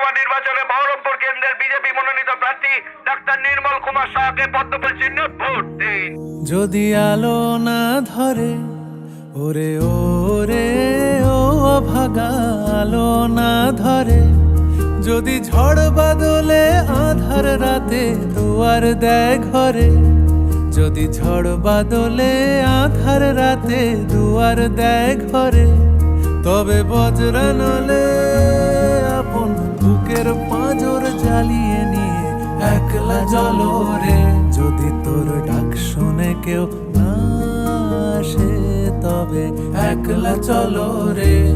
লোকসভা নির্বাচনে বহরমপুর কেন্দ্রের বিজেপি মনোনীত প্রার্থী ডাক্তার নির্মল কুমার শাহকে পদ্মফুল চিহ্ন ভোট দিন। যদি আলো না ধরে, ওরে ওরে, ও ভাগা আলো না ধরে, যদি ঝড় বাদলে আধার রাতে দুয়ার দেয় ঘরে, যদি ঝড় বাদলে আধার রাতে দুয়ার দেয় ঘরে, তবে বজ্রানলে পাঁজর জ্বালিয়ে নিয়ে একলা জলরে যদি তোর ডাক শুনে কেউ না আসে তবে একলা চলো রে।